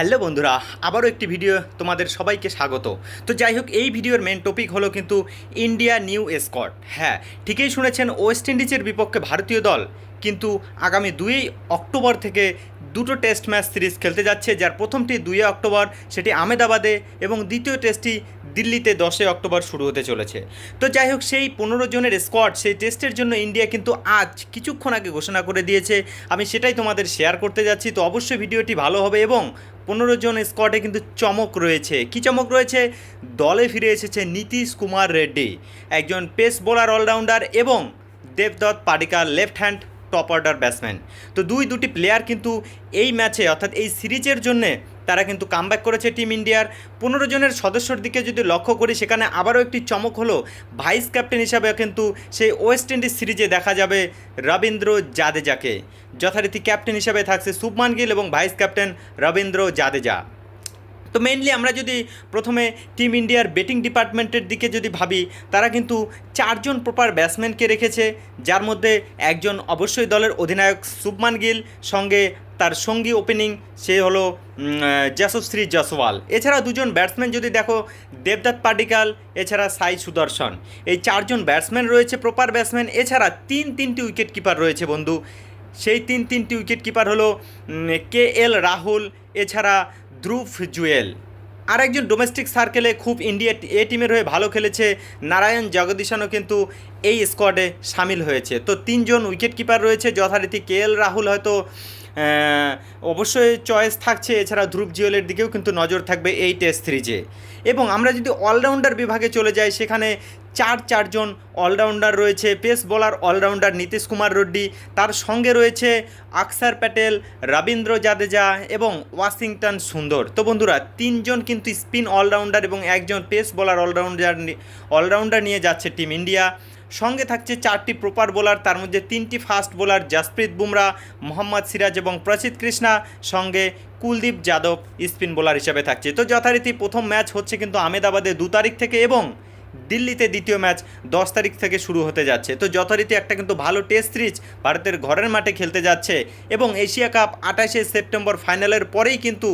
Hello বন্ধুরা, আবারও একটি ভিডিও তোমাদের সবাইকে স্বাগত। তো যাই হোক, এই ভিডিওর মেন টপিক হলো কিন্তু ইন্ডিয়া নিউ স্কট হ্যাঁ ঠিকই শুনেছেন ওয়েস্ট ইন্ডিজের বিপক্ষে ভারতীয় দল কিন্তু আগামী দুই অক্টোবর থেকে দুটো টেস্ট ম্যাচ সিরিজ খেলতে যাচ্ছে, যার প্রথমটি দুই অক্টোবর, সেটি আমেদাবাদে এবং দ্বিতীয় টেস্টটি দিল্লিতে দশই অক্টোবর শুরু হতে চলেছে। তো যাই হোক, সেই পনেরো জনের স্কোয়াড সেই টেস্টের জন্য ইন্ডিয়া কিন্তু আজ কিছুক্ষণ আগে ঘোষণা করে দিয়েছে। আমি সেটাই তোমাদের শেয়ার করতে যাচ্ছি, তো অবশ্যই ভিডিওটি ভালো হবে এবং পনেরো জন স্কোয়াডে কিন্তু চমক রয়েছে। কি চমক রয়েছে? দলে ফিরে এসেছে নীতিশ কুমার রেড্ডি, একজন পেস বোলার অলরাউন্ডার এবং Debdutta Padikkal left hand top order batsman তো দুই দুটি প্লেয়ার কিন্তু এই ম্যাচে অর্থাৎ এই সিরিজের জন্যে তারা কিন্তু কামব্যাক করেছে টিম ইন্ডিয়ার পনেরো জনের সদস্যর দিকে যদি লক্ষ্য করি, সেখানে আবারও একটি চমক হলো ভাইস ক্যাপ্টেন হিসাবে কিন্তু সেই ওয়েস্ট ইন্ডিজ সিরিজে দেখা যাবে রবীন্দ্র জাদেজাকে। যথারীতি ক্যাপ্টেন হিসাবে থাকছে শুভমান গিল এবং ভাইস ক্যাপ্টেন রবীন্দ্র জাদেজা। তো মেইনলি আমরা যদি প্রথমে টিম ইন্ডিয়ার ব্যাটিং ডিপার্টমেন্টের দিকে যদি ভাবি, তারা কিন্তু চারজন প্রপার ব্যাটসম্যানকে রেখেছে, যার মধ্যে একজন অবশ্যই দলের অধিনায়ক শুভমান গিল, সঙ্গে তার সঙ্গী ওপেনিং সে হলো যশস্বী জসওয়াল এছাড়া দুজন ব্যাটসম্যান যদি দেখো, দেবদত্ত পাডিকাল এছাড়া সাই সুদর্শন। এই চারজন ব্যাটসম্যান রয়েছে প্রপার ব্যাটসম্যান এছাড়া তিন তিনটি উইকেট কিপার রয়েছে, বন্ধু। সেই তিন তিনটি উইকেট কিপার হলো কে এল রাহুল, এছাড়া ধ্রুব জুয়েল। আর একজন ডোমেস্টিক সার্কেলে খুব ইন্ডিয়া এ টিমের হয়ে ভালো খেলেছে, নারায়ণ জগদীশানও কিন্তু এই স্কোয়াডে সামিল হয়েছে। তো তিনজন উইকেট কিপার রয়েছে, যথারীতি কে এল রাহুল হয়তো অবশ্যই চয়েস থাকছে। এছাড়া ধ্রুব জিওলের দিকেও কিন্তু নজর থাকবে এই টেস্ট সিরিজে এবং আমরা যদি অলরাউন্ডার বিভাগে চলে যাই, সেখানে চার চারজন অলরাউন্ডার রয়েছে। Pace bowler all rounder Nitish Kumar Reddy, তার সঙ্গে রয়েছে আকসার প্যাটেল, রবীন্দ্র জাদেজা এবং ওয়াশিংটন সুন্দর। তো বন্ধুরা, তিনজন কিন্তু স্পিন অলরাউন্ডার এবং একজন পেস বোলার অলরাউন্ডার অলরাউন্ডার নিয়ে যাচ্ছে টিম ইন্ডিয়া। সঙ্গে থাকছে চারটি প্রপার বোলার, তার মধ্যে তিনটি ফাস্ট বোলার জাসপ্রীত বুমরা, মোহাম্মদ সিরাজ এবং প্রসিদ কৃষ্ণা, সঙ্গে কুলদীপ যাদব স্পিন বোলার হিসেবে থাকছে। তো যথারীতি প্রথম ম্যাচ হচ্ছে কিন্তু আমেদাবাদে দু তারিখ থেকে এবং দিল্লিতে দ্বিতীয় ম্যাচ দশ তারিখ থেকে শুরু হতে যাচ্ছে। তো যথারীতি একটা কিন্তু ভালো টেস্ট সিরিজ ভারতের ঘরের মাঠে খেলতে যাচ্ছে এবং এশিয়া কাপ আঠাশে সেপ্টেম্বর ফাইনালের পরেই কিন্তু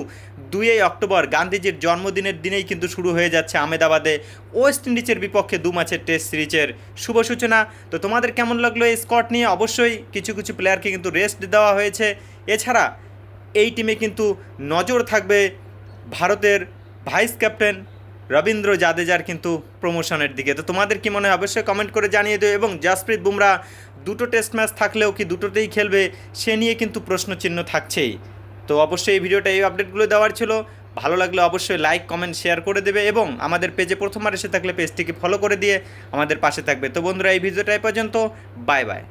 দুই অক্টোবর গান্ধীজির জন্মদিনের দিনেই কিন্তু শুরু হয়ে যাচ্ছে আমেদাবাদে ওয়েস্ট ইন্ডিজের বিপক্ষে দু ম্যাচের টেস্ট সিরিজের শুভ সূচনা। তো তোমাদের কেমন লাগল এই স্কট নিয়ে? অবশ্যই কিছু কিছু প্লেয়ারকে কিন্তু রেস্ট দেওয়া হয়েছে। এছাড়া এই টিমে কিন্তু নজর থাকবে ভারতের ভাইস ক্যাপ্টেন রবীন্দ্র জাদেজার কিন্তু প্রমোশনের দিকে। তো তোমাদের কি মনে হয়? অবশ্যই কমেন্ট করে জানিয়ে দিও এবং জাসপ্রীত বুমরা দুটো টেস্ট ম্যাচ থাকলেও কি দুটোতেই খেলবে সে নিয়ে কিন্তু প্রশ্নচিহ্ন থাকছেই। তো অবশ্যই এই ভিডিওটা এই আপডেটগুলো দেওয়ার ছিল। ভালো লাগলে অবশ্যই লাইক কমেন্ট শেয়ার করে দেবে এবং আমাদের পেজে প্রথমবার এসে থাকলে পেজটিকে ফলো করে দিয়ে আমাদের পাশে থাকবে। তো বন্ধুরা, এই ভিডিওটা এই পর্যন্ত। Bye bye